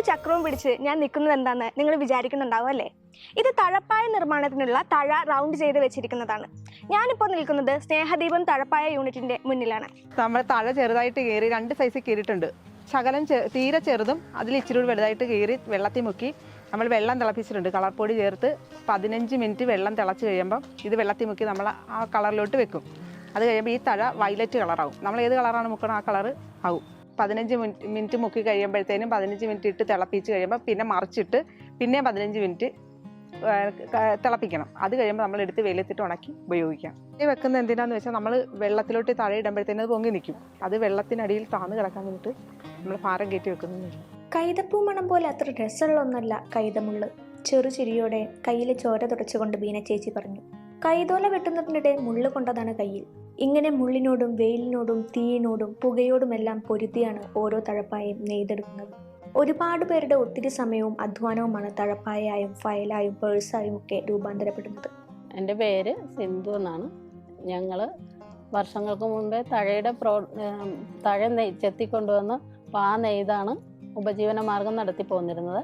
ഒരു ചക്രവും പിടിച്ച് ഞാൻ നിൽക്കുന്നത് എന്താന്ന് നിങ്ങൾ വിചാരിക്കുന്നുണ്ടാവും അല്ലേ? ഇത് തഴപ്പായ നിർമ്മാണത്തിനുള്ള തഴ റൗണ്ട് ചെയ്ത് വെച്ചിരിക്കുന്നതാണ്. ഞാനിപ്പോൾ നിൽക്കുന്നത് സ്നേഹദീപം തഴപ്പായ യൂണിറ്റിന്റെ മുന്നിലാണ്. നമ്മൾ തഴ ചെറുതായിട്ട് കയറി രണ്ട് സൈസ് കീറിയിട്ടുണ്ട്. ശകലം തീരെ ചെറുതും അതിൽ ഇച്ചിരി വലുതായിട്ട് കീറി വെള്ളത്തിൽ മുക്കി നമ്മൾ വെള്ളം തിളപ്പിച്ചിട്ടുണ്ട്. കളർ പൊടി ചേർത്ത് പതിനഞ്ച് മിനിറ്റ് വെള്ളം തിളച്ച് കഴിയുമ്പം ഇത് വെള്ളത്തിൽ മുക്കി നമ്മൾ ആ കളറിലോട്ട് വെക്കും. അത് കഴിയുമ്പോൾ ഈ തഴ വയലറ്റ് കളറാവും നമ്മൾ ഏത് കളറാണ് മുക്കണം ആ കളർ ആവും. പതിനഞ്ച് മിനിറ്റ് മിനിറ്റ് മുക്കി കഴിയുമ്പോഴത്തേനും പതിനഞ്ച് മിനിറ്റ് ഇട്ട് തിളപ്പിച്ച് കഴിയുമ്പോൾ പിന്നെ മറിച്ചിട്ട് പിന്നെ പതിനഞ്ച് മിനിറ്റ് തിളപ്പിക്കണം. അത് കഴിയുമ്പോൾ നമ്മൾ എടുത്ത് വെയിലത്തിട്ട് ഉണക്കി ഉപയോഗിക്കാം. ഈ വെക്കുന്ന എന്തിനാന്ന് വെച്ചാൽ നമ്മൾ വെള്ളത്തിലോട്ട് തഴ ഇടുമ്പോഴത്തേനും അത് പൊങ്ങി നിൽക്കും അത് വെള്ളത്തിനടിയിൽ താന്ന് കിടക്കാൻ വേണ്ടിയിട്ട് നമ്മൾ ഭാരം കയറ്റി വെക്കുന്നില്ല കൈതപ്പൂ മണം പോലെ അത്ര രസമുള്ള ഒന്നല്ല കൈതമുള്ള് ചെറുചിരിയോടെ കയ്യിലെ ചോര തുടച്ചുകൊണ്ട് ബീന ചേച്ചി പറഞ്ഞു കൈതോല വെട്ടുന്നതിനിടെ മുള്ളു കൊണ്ടതാണ് കയ്യിൽ. ഇങ്ങനെ മുള്ളിനോടും വെയിലിനോടും തീയിനോടും പുകയോടുമെല്ലാം പൊരുത്തിയാണ് ഓരോ തഴപ്പായും നെയ്തെടുക്കുന്നത്. ഒരുപാട് പേരുടെ ഒത്തിരി സമയവും അധ്വാനവുമാണ് തഴപ്പായായും ഫയലായും പേഴ്സായും ഒക്കെ രൂപാന്തരപ്പെടുന്നത്. എന്റെ പേര് സിന്ധു എന്നാണ്. ഞങ്ങൾ വർഷങ്ങൾക്ക് മുമ്പേ തഴയുടെ പ്രോ തഴ നെയ് ചെത്തിക്കൊണ്ടുവന്ന് പാ നെയ്താണ് ഉപജീവന മാർഗം നടത്തി പോന്നിരുന്നത്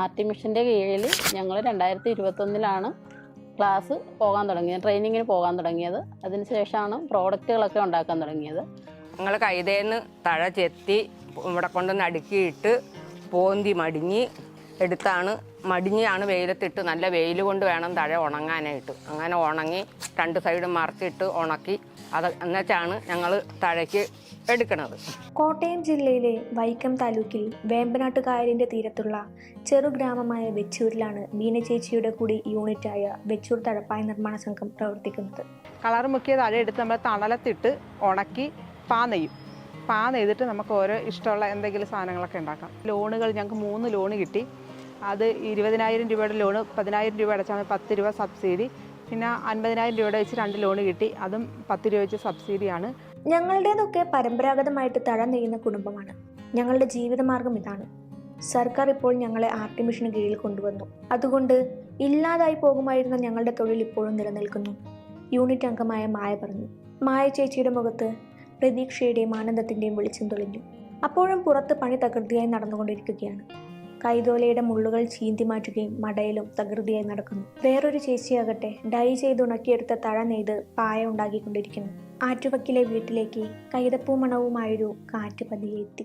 ആർട്ടിമിഷന്റെ കീഴിൽ ഞങ്ങൾ രണ്ടായിരത്തി ഇരുപത്തൊന്നിലാണ് ക്ലാസ് പോകാൻ തുടങ്ങിയത് ട്രെയിനിങ്ങിന് പോകാൻ തുടങ്ങിയത്. അതിനുശേഷമാണ് പ്രോഡക്റ്റുകളൊക്കെ ഉണ്ടാക്കാൻ തുടങ്ങിയത്. ഞങ്ങൾ കൈതേന്ന് തഴ ചെത്തി ഇവിടെ കൊണ്ടുവന്ന് അടുക്കിയിട്ട് പോന്തി മടിഞ്ഞ് എടുത്താണ് മടിഞ്ഞാണ് വെയിലത്തിട്ട് നല്ല വെയിൽ കൊണ്ട് വേണം തഴ ഉണങ്ങാനായിട്ട്. അങ്ങനെ ഉണങ്ങി രണ്ട് സൈഡും മറച്ചിട്ട് ഉണക്കി അത് എന്നുവെച്ചാണ് ഞങ്ങൾ തഴയ്ക്ക് എടുക്കുന്നത് കോട്ടയം ജില്ലയിലെ വൈക്കം താലൂക്കിൽ വേമ്പനാട്ട് കായലിന്റെ തീരത്തുള്ള ചെറുഗ്രാമമായ വെച്ചൂരിലാണ് മീന ചേച്ചിയുടെ കൂടി യൂണിറ്റായ വെച്ചൂർ തഴപ്പായ നിർമ്മാണ സംഘം പ്രവർത്തിക്കുന്നത്. കളർ മുക്കിയ തഴ എടുത്ത് നമ്മൾ തണലത്തിട്ട് ഉണക്കി പാ നെയ്യും പാ നെയ്തിട്ട് നമുക്ക് ഓരോ ഇഷ്ടമുള്ള എന്തെങ്കിലും സാധനങ്ങളൊക്കെ ഉണ്ടാക്കാം. ലോണുകൾ ഞങ്ങൾക്ക് മൂന്ന് ലോണ് കിട്ടി. അത് ഇരുപതിനായിരം രൂപയുടെ ലോണ് പതിനായിരം രൂപ അടച്ചാൽ പത്ത് രൂപ സബ്സിഡി. പിന്നെ അൻപതിനായിരം രൂപയുടെ വെച്ച് രണ്ട് ലോണ് കിട്ടി. അതും പത്ത് രൂപ വെച്ച് സബ്സിഡിയാണ്. ഞങ്ങളുടേതൊക്കെ പരമ്പരാഗതമായിട്ട് തഴ നെയ്യുന്ന കുടുംബമാണ്. ഞങ്ങളുടെ ജീവിതമാർഗം ഇതാണ്. സർക്കാർ ഇപ്പോൾ ഞങ്ങളെ ആർട്ടിമിഷന് കീഴിൽ കൊണ്ടുവന്നു. അതുകൊണ്ട് ഇല്ലാതായി പോകുമായിരുന്ന ഞങ്ങളുടെ തൊഴിൽ ഇപ്പോഴും നിലനിൽക്കുന്നു. യൂണിറ്റ് അംഗമായ മായ പറഞ്ഞു. മായ ചേച്ചിയുടെ മുഖത്ത് പ്രതീക്ഷയുടെയും ആനന്ദത്തിന്റെയും വെളിച്ചം തെളിഞ്ഞു. അപ്പോഴും പുറത്ത് പണി തകൃതിയായി നടന്നുകൊണ്ടിരിക്കുകയാണ്. കൈതോലയുടെ മുള്ളുകൾ ചീന്തി മാറ്റുകയും മടയിലും തകൃതിയായി നടക്കുന്നു. വേറൊരു ചേച്ചിയാകട്ടെ ഡൈ ചെയ്ത് ഉണക്കിയെടുത്ത തഴ നെയ്ത് പായ ഉണ്ടാക്കിക്കൊണ്ടിരിക്കുന്നു. ആറ്റുവക്കിലെ വീട്ടിലേക്ക് കൈതപ്പൂ മണവുമായൊരു കാറ്റ് പതിയെ എത്തി